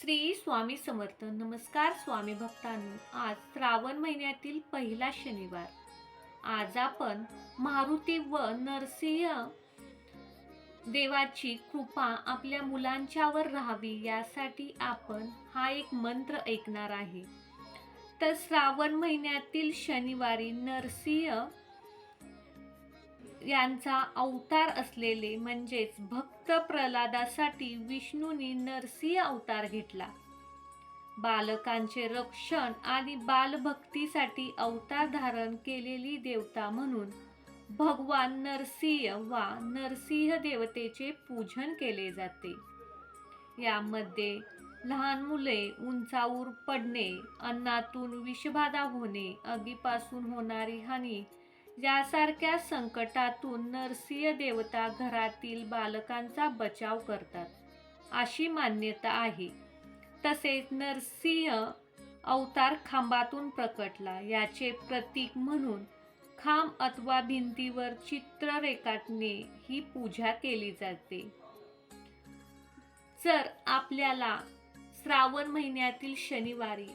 श्री स्वामी समर्थ. नमस्कार स्वामी भक्तांनो. आज श्रावण महिन्यातील पहिला शनिवार. आज आपण मारुती व नरसिंह देवाची कृपा आपल्या मुलांच्यावर राहावी यासाठी आपण हा एक मंत्र ऐकणार आहे. तर श्रावण महिन्यातील शनिवारी नरसिंह यांचा अवतार असलेले म्हणजेच भक्त प्रल्हादासाठी विष्णूंनी नरसिंह अवतार घेतला. बालकांचे रक्षण आणि बालभक्तीसाठी अवतार धारण केलेली देवता म्हणून भगवान नरसिंह वा नरसिंह देवतेचे पूजन केले जाते. यामध्ये लहान मुले उंचावर पडणे अन्नातून विषबाधा होणे आगीपासून होणारी हानी यासारख्या संकटातून नरसिंह देवता घरातील बालकांचा बचाव करतात अशी मान्यता आहे. तसेच नरसिंह अवतार खांबातून प्रकटला याचे प्रतीक म्हणून खांब अथवा भिंतीवर चित्र रेखाटणे ही पूजा केली जाते. जर आपल्याला श्रावण महिन्यातील शनिवारी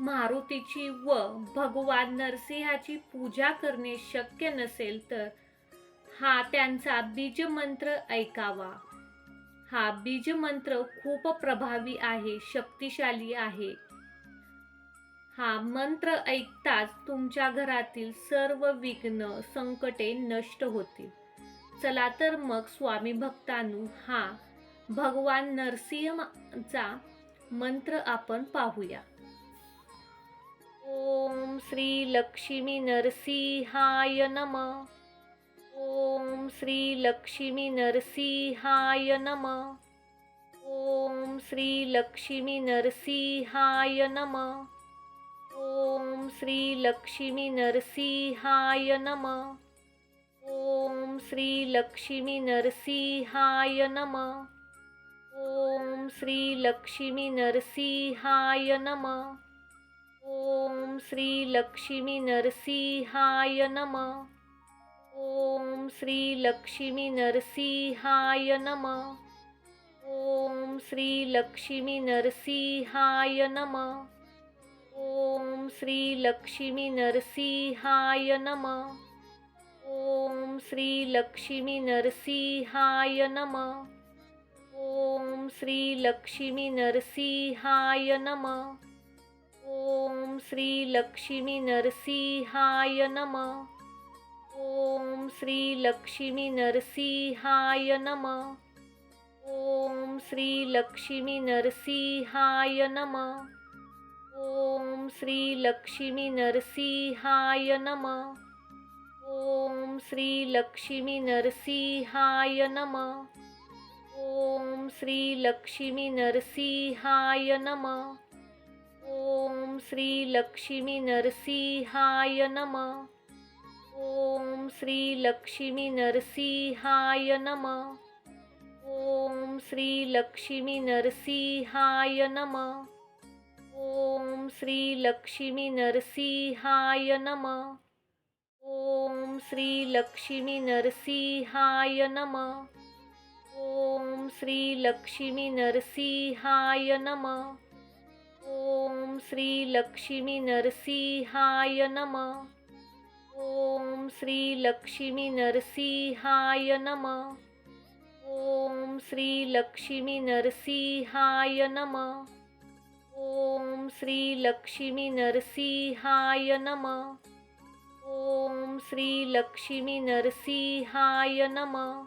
मारुतीची व भगवान नरसिंहाची पूजा करणे शक्य नसेल तर हा त्यांचा बीजमंत्र ऐकावा. हा बीजमंत्र खूप प्रभावी आहे शक्तिशाली आहे. हा मंत्र ऐकताच तुमच्या घरातील सर्व विघ्न संकटे नष्ट होतील. चला तर मग स्वामी भक्तानू हा भगवान नरसिंहचा मंत्र आपण पाहूया. ॐ श्रीलक्ष्मीनरसिंहाय नम। ॐ श्रीलक्ष्मीनरसिंहाय नमः। ॐ श्रीलक्ष्मीनरसिंहाय नमः। ॐ श्रीलक्ष्मीनरसिंहाय नमः। ॐ श्रीलक्ष्मीनरसिंहाय नमः। ॐ श्रीलक्ष्मीनरसिंहाय नमः। ॐ श्रीलक्ष्मीनरसिंहाय नम। ॐ श्रीलक्ष्मीनरसिंहाय नमः। ॐ श्रीलक्ष्मीनरसिंहाय नमः। ॐ श्रीलक्ष्मीनरसिंहाय नमः। ॐ श्रीलक्ष्मीनरसिंहाय नमः। ॐ श्रीलक्ष्मीनरसिंहाय नमः। ॐ नरसिंहाय नम। ॐ श्रीलक्ष्मीनरसिंहाय नमः। ॐ श्रीलक्ष्मीनरसिंहाय नमः। ॐ श्रीलक्ष्मीनरसिंहाय नमः। ॐ श्रीलक्ष्मीनरसिंहाय नमः। ॐ नरसिंहाय नमः। ओम श्री लक्ष्मी नरसिंहाय नम। ओम श्री लक्ष्मी नरसिंहाय नम। ओम श्री लक्ष्मी नरसिंहाय नम। ओम श्री लक्ष्मी नरसिंहाय नम। ओम श्री लक्ष्मी नरसिंहाय नम। ओम श्री लक्ष्मी नरसिंहाय नमः। ओम श्री लक्ष्मी नरसिंहाय नम। ओम श्री लक्ष्मी नरसिंहाय नम। ओम श्री लक्ष्मी नरसिंहाय नम। ओम श्री लक्ष्मी नरसिंहाय नम। ओम श्री लक्ष्मी नरसिंहाय नम।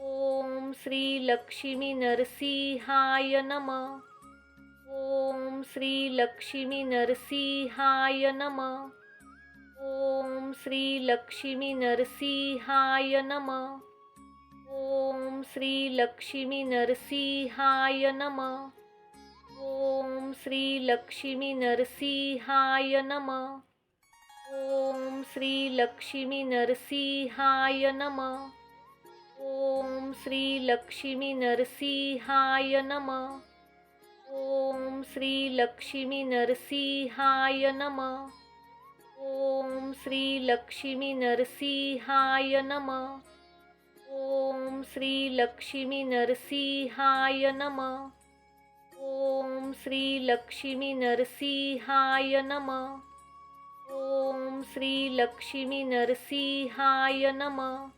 ओम श्री लक्ष्मी नरसिंहाय नमः। ओम श्री लक्ष्मी नरसिंहाय नम। ओम श्री लक्ष्मी नरसिंहाय नम। ओम श्री लक्ष्मी नरसिंहाय नम। ओम श्री लक्ष्मी नरसिंहाय नम। ओम श्री लक्ष्मी नरसिंहाय नम। ओम श्री लक्ष्मी नरसिंहाय नमः। ॐ श्रीलक्ष्मीनरसिंहाय नम। ॐ श्रीलक्ष्मीनरसिंहाय नमः। ॐ श्रीलक्ष्मीनरसिंहाय नमः। ॐ श्रीलक्ष्मीनरसिंहाय नमः। ॐ श्रीलक्ष्मीनरसिंहाय नमः।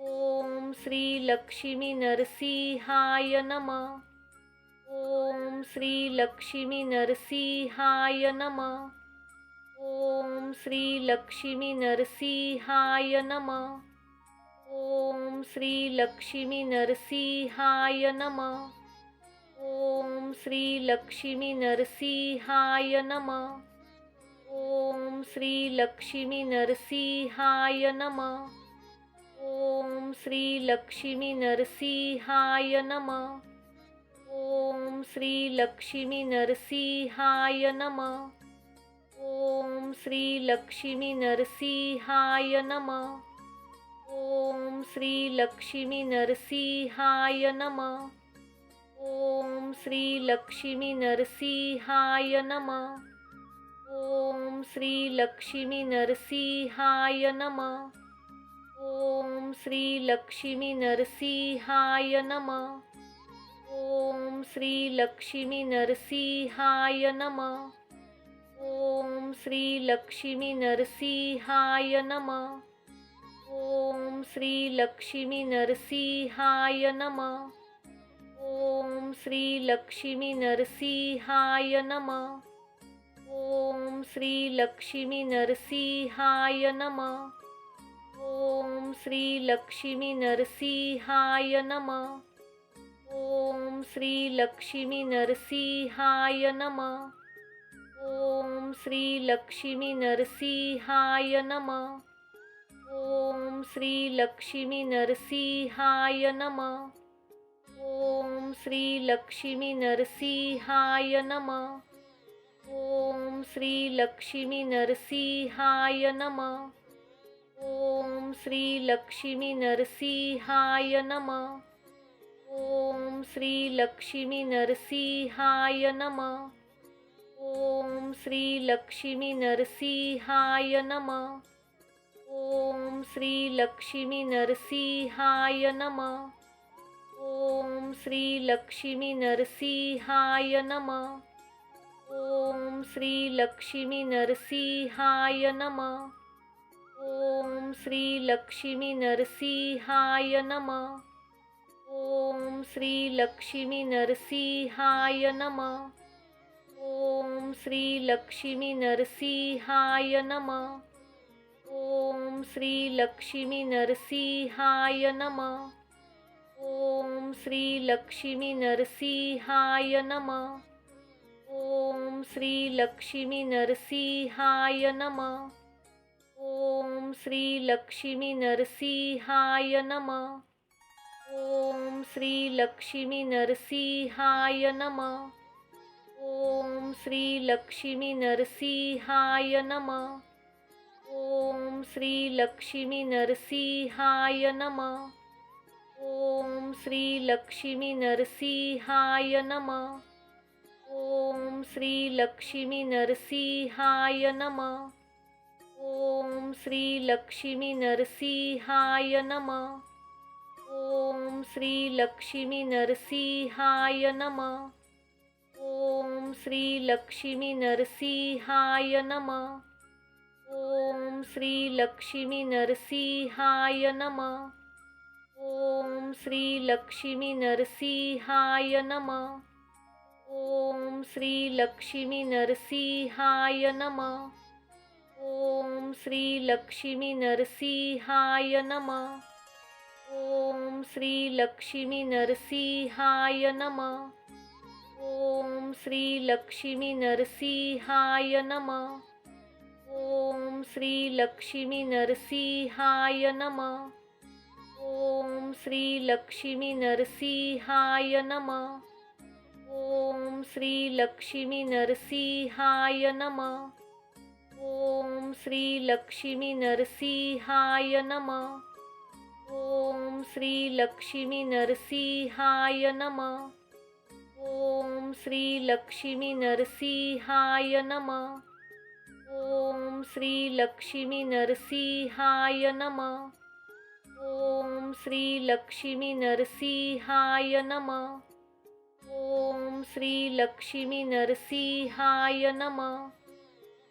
ॐ श्रीलक्ष्मीनरसिंहाय नमः। ॐ नरसिंहाय नम। ॐ श्रीलक्ष्मीनरसिंहाय नमः। ॐ श्रीलक्ष्मीनरसिंहाय नमः। ॐ श्रीलक्ष्मीनरसिंहाय नमः। ॐ श्रीलक्ष्मीनरसिंहाय नमः। ॐ नरसिंहाय नमः। ओम श्री लक्ष्मी नरसिंहाय नम। ओम श्री लक्ष्मी नरसिंहाय नम। ओम श्री लक्ष्मी नरसिंहाय नम। ओम श्री लक्ष्मी नरसिंहाय नम। ओम श्री लक्ष्मी नरसिंहाय नम। ओम श्री लक्ष्मी नरसिंहाय नमः। श्रीलक्ष्मीनरसिंहाय नमः। ॐ श्रीलक्ष्मीनरसिंहाय नमः। ॐ नम नमः। ॐ श्रीलक्ष्मीनरसिंहाय नमः। ॐ श्रीलक्ष्मीनरसिंहाय नम। ॐ नरसिंहाय नमः। ॐ नरसिंहाय नम। ॐ श्रीलक्ष्मीनरसिंहाय नमः। ॐ श्रीलक्ष्मीनरसिंहाय नमः। ॐ श्रीलक्ष्मीनरसिंहाय नमः। ॐ श्रीलक्ष्मीनरसिंहाय नमः। ॐ नरसिंहाय नमः। ॐ नरसिंहाय नम। ॐ श्रीलक्ष्मीनरसिंहाय नमः। ॐ श्रीलक्ष्मीनरसिंहाय नमः। ॐ श्रीलक्ष्मीनरसिंहाय नमः। ॐ श्रीलक्ष्मीनरसिंहाय नमः। ॐ नरसिंहाय नमः। ॐ श्रीलक्ष्मीनरसिंहाय नम। ॐ श्रीलक्ष्मीनरसिंहाय नमः। ॐ श्रीलक्ष्मीनरसिंहाय नमः। ॐ श्रीलक्ष्मीनरसिंहाय नमः। ॐ श्रीलक्ष्मीनरसिंहाय नमः। ॐ श्रीलक्ष्मीनरसिंहाय नमः। ॐ नरसिंहाय नम। ॐ श्रीलक्ष्मीनरसिंहाय नमः। ॐ श्रीलक्ष्मीनरसिंहाय नमः। ॐ श्रीलक्ष्मीनरसिंहाय नमः। ॐ श्रीलक्ष्मीनरसिंहाय नमः। ॐ नरसिंहाय नमः। ॐ नरसिंहाय नम। ॐ श्रीलक्ष्मीनरसिंहाय नमः। ॐ श्रीलक्ष्मीनरसिंहाय नमः। ॐ श्रीलक्ष्मीनरसिंहाय नमः। ॐ श्रीलक्ष्मीनरसिंहाय नमः। ॐ नरसिंहाय नमः। ओम श्री लक्ष्मी नरसिंहाय नम। ओम श्री लक्ष्मी नरसिंहाय नम। ओम श्री लक्ष्मी नरसिंहाय नम। ओम श्री लक्ष्मी नरसिंहाय नम। ओम श्री लक्ष्मी नरसिंहाय नम। ओम श्री लक्ष्मी नरसिंहाय नमः। ओम श्री लक्ष्मी नरसिंहाय नम। ओम श्री लक्ष्मी नरसिंहाय नम। ओम श्री लक्ष्मी नरसिंहाय नम। ओम श्री लक्ष्मी नरसिंहाय नम। ओम श्री लक्ष्मी नरसिंहाय नम।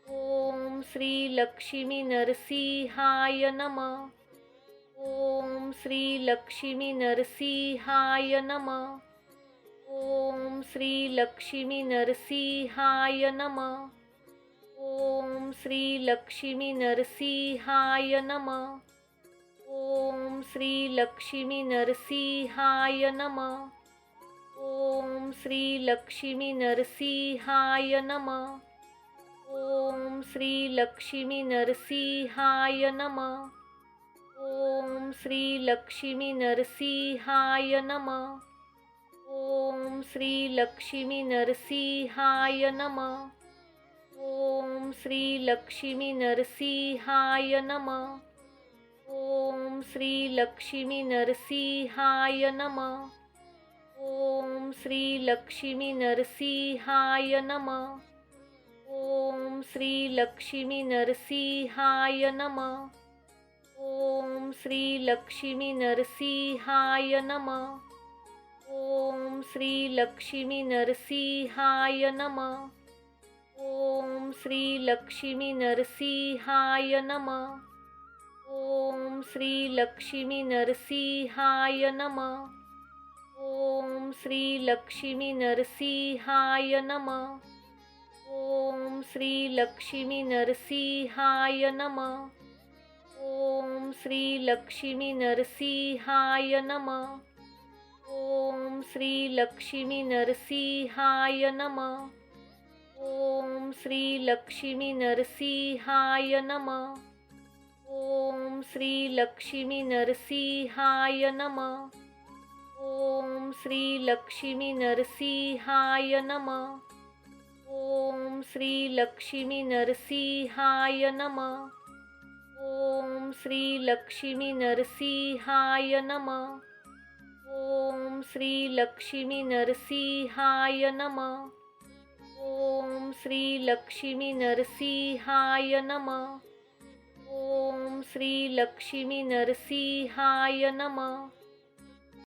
ओम श्री लक्ष्मी नरसिंहाय नमः। ॐ नरसिंहाय नम। ॐ श्रीलक्ष्मीनरसिंहाय नमः। ॐ श्रीलक्ष्मीनरसिंहाय नमः। ॐ श्रीलक्ष्मीनरसिंहाय नमः। ॐ श्रीलक्ष्मीनरसिंहाय नमः। ॐ नरसिंहाय नमः। ॐ नरसिंहाय नम। ॐ श्रीलक्ष्मीनरसिंहाय नमः। ॐ श्रीलक्ष्मीनरसिंहाय नमः। ॐ श्रीलक्ष्मीनरसिंहाय नमः। ॐ श्रीलक्ष्मीनरसिंहाय नमः। ॐ नरसिंहाय नमः। ॐ श्रीलक्ष्मीनरसिंहाय नम। ॐ श्रीलक्ष्मीनरसिंहाय नमः। ॐ श्रीलक्ष्मीनरसिंहाय नमः। ॐ श्रीलक्ष्मीनरसिंहाय नमः। ॐ श्रीलक्ष्मीनरसिंहाय नमः। ॐ श्रीलक्ष्मीनरसिंहाय नमः। ओम श्री लक्ष्मी नरसिंहाय नम। ओम श्री लक्ष्मी नरसिंहाय नम। ओम श्री लक्ष्मी नरसिंहाय नम। ओम श्री लक्ष्मी नरसिंहाय नम। ओम श्री लक्ष्मी नरसिंहाय नम। ओम श्री लक्ष्मी नरसिंहाय नमः। ओम श्री लक्ष्मी नरसिंहाय नम। ओम श्री लक्ष्मी नरसिंहाय नम। ओम श्री लक्ष्मी नरसिंहाय नम। ओम श्री लक्ष्मी नरसिंहाय नमः।